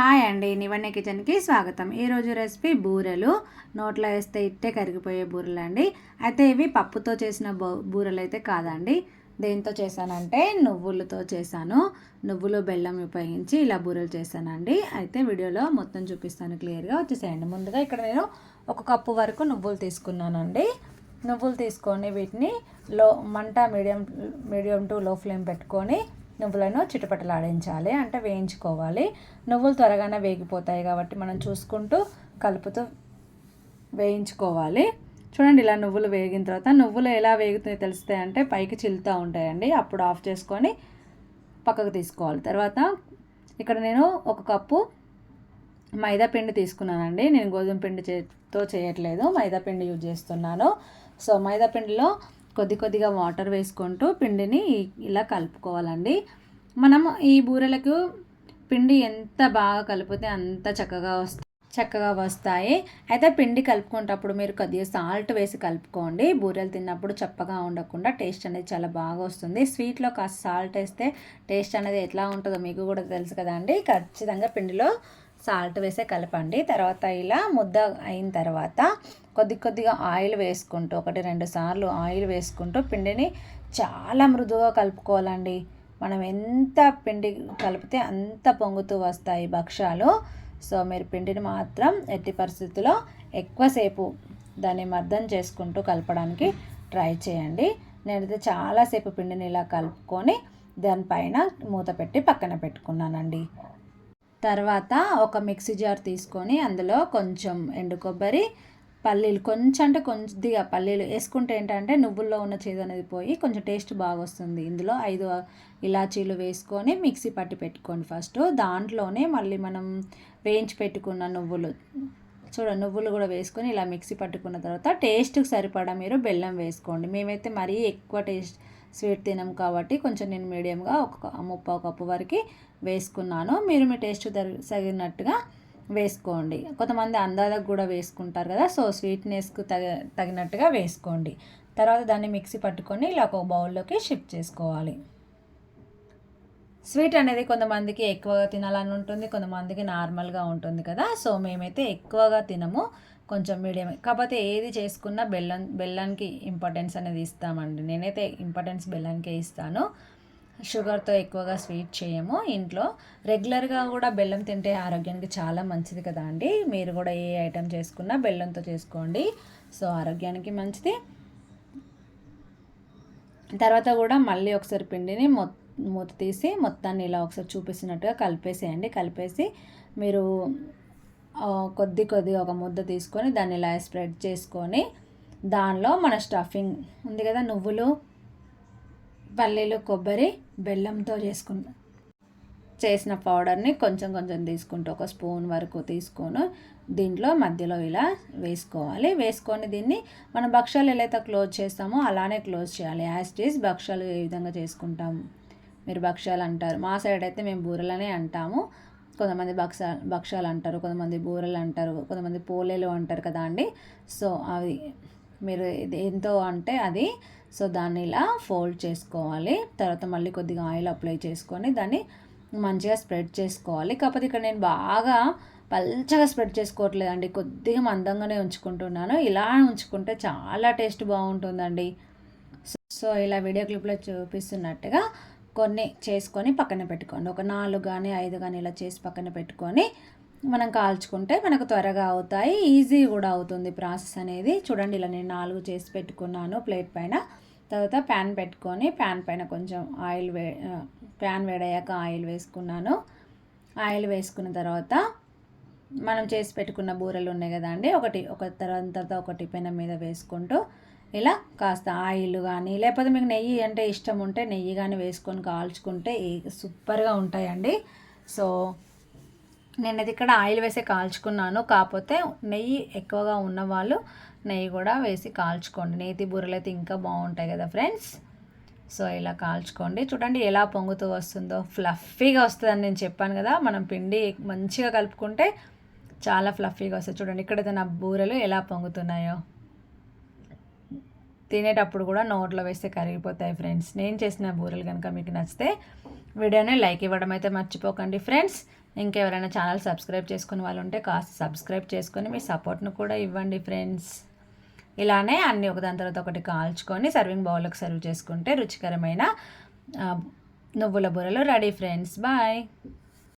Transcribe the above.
Hi అండి నివన్య కిచెన్కి స్వాగతం. ఈరోజు రెసిపీ బూరెలు. నోట్లో వేస్తే ఇట్టే కరిగిపోయే బూరెలు అండి అయితే ఇవి పప్పుతో చేసిన బూరెలు అయితే కాదండి. దేంతో చేశానంటే నువ్వులతో చేశాను. నువ్వులు బెల్లం ఉపయోగించి ఇలా బూరెలు చేశానండి. అయితే వీడియోలో మొత్తం చూపిస్తాను క్లియర్గా. వచ్చేసేయండి. ముందుగా ఇక్కడ నేను ఒక కప్పు వరకు నువ్వులు తీసుకున్నానండి. నువ్వులు తీసుకొని వీటిని లో మంట medium medium to low flame పెట్టుకొని నువ్వులను చిటపటలాడించాలి అంటే వేయించుకోవాలి. నువ్వులు త్వరగానే వేగిపోతాయి కాబట్టి మనం చూసుకుంటూ కలుపుతూ వేయించుకోవాలి. చూడండి ఇలా నువ్వులు వేగిన తర్వాత నువ్వులు ఎలా వేగుతాయి తెలుస్తాయి అంటే పైకి చిల్లుతూ ఉంటాయండి. అప్పుడు ఆఫ్ చేసుకొని పక్కకు తీసుకోవాలి. తర్వాత ఇక్కడ నేను ఒక కప్పు మైదా పిండి తీసుకున్నానండి. నేను గోధుమ పిండి చేతో చేయట్లేదు. మైదా పిండి యూజ్ చేస్తున్నాను. సో మైదా పిండిలో కొద్ది కొద్దిగా వాటర్ వేసుకుంటూ పిండిని ఇలా కలుపుకోవాలండి. మనం ఈ బూరెలకు పిండి ఎంత బాగా కలిపితే అంత చక్కగా వస్తుంది చక్కగా వస్తాయి. అయితే పిండి కలుపుకునేటప్పుడు మీరు కొద్దిగా సాల్ట్ వేసి కలుపుకోండి. బూరెలు తిన్నప్పుడు చప్పగా ఉండకుండా టేస్ట్ అనేది చాలా బాగా వస్తుంది. స్వీట్లో కాస్త సాల్ట్ వేస్తే టేస్ట్ అనేది ఎట్లా ఉంటుందో మీకు కూడా తెలుసు కదండి. ఖచ్చితంగా పిండిలో సాల్ట్ వేసే కలపండి. తర్వాత ఇలా ముద్ద అయిన తర్వాత కొద్ది కొద్దిగా ఆయిల్ వేసుకుంటూ ఒకటి రెండు సార్లు ఆయిల్ వేసుకుంటూ పిండిని చాలా మృదువుగా కలుపుకోవాలండి. మనం ఎంత పిండి కలిపితే అంత పొంగుతూ వస్తాయి భక్ష్యాలు. సో మీరు పిండిని మాత్రం ఎట్టి పరిస్థితుల్లో ఎక్కువసేపు దాన్ని మర్దం చేసుకుంటూ కలపడానికి ట్రై చేయండి. నేనైతే చాలాసేపు పిండిని ఇలా కలుపుకొని దానిపైన మూత పెట్టి పక్కన పెట్టుకున్నానండి. తర్వాత ఒక మిక్సీ జార్ తీసుకొని అందులో కొంచెం ఎండు కొబ్బరి పల్లీలు కొంచెం అంటే కొద్దిగా పల్లీలు వేసుకుంటే ఏంటంటే నువ్వుల్లో ఉన్న చేదు అనేది పోయి కొంచెం టేస్ట్ బాగా వస్తుంది ఇందులో ఐదు ఇలాచీలు వేసుకొని మిక్సీ పట్టి పెట్టుకోండి ఫస్ట్. దాంట్లోనే మళ్ళీ మనం వేయించి పెట్టుకున్న నువ్వులు చూడ నువ్వులు కూడా వేసుకొని ఇలా మిక్సీ పట్టుకున్న తర్వాత టేస్ట్కి సరిపడా మీరు బెల్లం వేసుకోండి. మేమైతే మరీ ఎక్కువ టేస్ట్ స్వీట్ తినం కాబట్టి కొంచెం నేను మీడియంగా ఒక ముప్పై కప్పు వరకు వేసుకున్నాను. మీరు మీ టేస్ట్ తగినట్టుగా వేసుకోండి. కొంతమంది అందాలకు కూడా వేసుకుంటారు కదా సో స్వీట్నెస్కు తగ తగినట్టుగా వేసుకోండి. తర్వాత దాన్ని మిక్సీ పట్టుకొని ఇలా ఒక బౌల్లోకి షిఫ్ట్ చేసుకోవాలి. స్వీట్ అనేది కొంతమందికి ఎక్కువగా తినాలని ఉంటుంది కొంతమందికి నార్మల్గా ఉంటుంది కదా. సో మేమైతే ఎక్కువగా తినము కొంచెం మీడియం. కాకపోతే ఏది చేసుకున్నా బెల్లం బెల్లానికి ఇంపార్టెన్స్ అనేది ఇస్తామండి. నేనైతే ఇంపార్టెన్స్ బెల్లానికే ఇస్తాను. షుగర్తో ఎక్కువగా స్వీట్ చేయము ఇంట్లో. రెగ్యులర్గా కూడా బెల్లం తింటే ఆరోగ్యానికి చాలా మంచిది కదా అండి. మీరు కూడా ఏ ఐటెం చేసుకున్నా బెల్లంతో చేసుకోండి. సో ఆరోగ్యానికి మంచిది. తర్వాత కూడా మళ్ళీ ఒకసారి పిండిని మొత్తం మూత తీసి మొత్తాన్ని ఇలా ఒకసారి చూపిస్తున్నట్టుగా కలిపేసేయండి. కలిపేసి మీరు కొద్ది కొద్ది ఒక ముద్ద తీసుకొని దాన్ని ఇలా స్ప్రెడ్ చేసుకొని దానిలో మన స్టఫింగ్ ఉంది కదా నువ్వులు పల్లీలు కొబ్బరి బెల్లంతో చేసుకున్న చేసిన పౌడర్ని కొంచెం కొంచెం తీసుకుంటూ ఒక స్పూన్ వరకు తీసుకొని దీంట్లో మధ్యలో ఇలా వేసుకోవాలి. వేసుకొని దీన్ని మనం భక్ష్యాలు ఎలా అయితే క్లోజ్ చేస్తామో అలానే క్లోజ్ చేయాలి. యాజ్ ఈజ్ భక్ష్యాలు ఏ విధంగా చేసుకుంటాం. మీరు భక్ష్యాలు అంటారు. మా సైడ్ అయితే మేము బూరెలనే అంటాము. కొంతమంది భక్ష భక్ష్యాలు అంటారు కొంతమంది బూరెలు అంటారు కొంతమంది పోలేలు అంటారు కదా అండి. సో అవి మీరు ఎంతో అంటే అది సో దాన్ని ఇలా ఫోల్డ్ చేసుకోవాలి. తర్వాత మళ్ళీ కొద్దిగా ఆయిల్ అప్లై చేసుకొని దాన్ని మంచిగా స్ప్రెడ్ చేసుకోవాలి. కాకపోతే ఇక్కడ నేను బాగా పల్చగా స్ప్రెడ్ చేసుకోవట్లేదండి. కొద్దిగా మందంగానే ఉంచుకుంటున్నాను. ఇలా ఉంచుకుంటే చాలా టేస్ట్ బాగుంటుందండి. సో ఇలా వీడియో క్లిప్లో చూపిస్తున్నట్టుగా కొన్ని చేసుకొని పక్కన పెట్టుకోండి. ఒక నాలుగు కానీ ఐదు కానీ ఇలా చేసి పక్కన పెట్టుకొని మనం కాల్చుకుంటే మనకు త్వరగా అవుతాయి. ఈజీ కూడా అవుతుంది ప్రాసెస్ అనేది. చూడండి ఇలా నేను నాలుగు చేసి పెట్టుకున్నాను ప్లేట్ పైన. తర్వాత ప్యాన్ పెట్టుకొని ప్యాన్ పైన కొంచెం ఆయిల్ వే ప్యాన్ వేడయ్యాక ఆయిల్ వేసుకున్నాను. ఆయిల్ వేసుకున్న తర్వాత మనం చేసి పెట్టుకున్న బూరెలు ఉన్నాయి కదా అండి ఒకటి ఒక తర్వాత ఒకటి పెనం మీద వేసుకుంటూ ఇలా కాస్త ఆయిల్ కానీ లేకపోతే మీకు నెయ్యి అంటే ఇష్టం ఉంటే నెయ్యి కానీ వేసుకొని కాల్చుకుంటే సూపర్గా ఉంటాయండి. సో నేనైతే ఇక్కడ ఆయిల్ వేసి కాల్చుకున్నాను. కాకపోతే నెయ్యి ఎక్కువగా ఉన్నవాళ్ళు నెయ్యి కూడా వేసి కాల్చుకోండి. నేతి బూరెలు అయితే ఇంకా బాగుంటాయి కదా ఫ్రెండ్స్. సో ఇలా కాల్చుకోండి. చూడండి ఎలా పొంగుతూ వస్తుందో. ఫ్లఫీగా వస్తుందని నేను చెప్పాను కదా. మనం పిండి మంచిగా కలుపుకుంటే చాలా ఫ్లఫీగా వస్తుంది. చూడండి ఇక్కడైతే నా బూరెలు ఎలా పొంగుతున్నాయో. తినేటప్పుడు కూడా నోట్లో వేస్తే కరిగిపోతాయి ఫ్రెండ్స్. నేను చేసిన బూరెలు కనుక మీకు నచ్చితే వీడియోని లైక్ ఇవ్వడం అయితే మర్చిపోకండి ఫ్రెండ్స్. ఇంకెవరైనా ఛానల్ సబ్స్క్రైబ్ చేసుకునే వాళ్ళు ఉంటే కాస్త సబ్స్క్రైబ్ చేసుకొని మీ సపోర్ట్ను కూడా ఇవ్వండి ఫ్రెండ్స్. ఇలానే అన్ని ఒకదాని తర్వాత ఒకటి కాల్చుకొని సర్వింగ్ బౌల్కి సర్వ్ చేసుకుంటే రుచికరమైన నువ్వుల బూరలు రెడీ ఫ్రెండ్స్. బాయ్.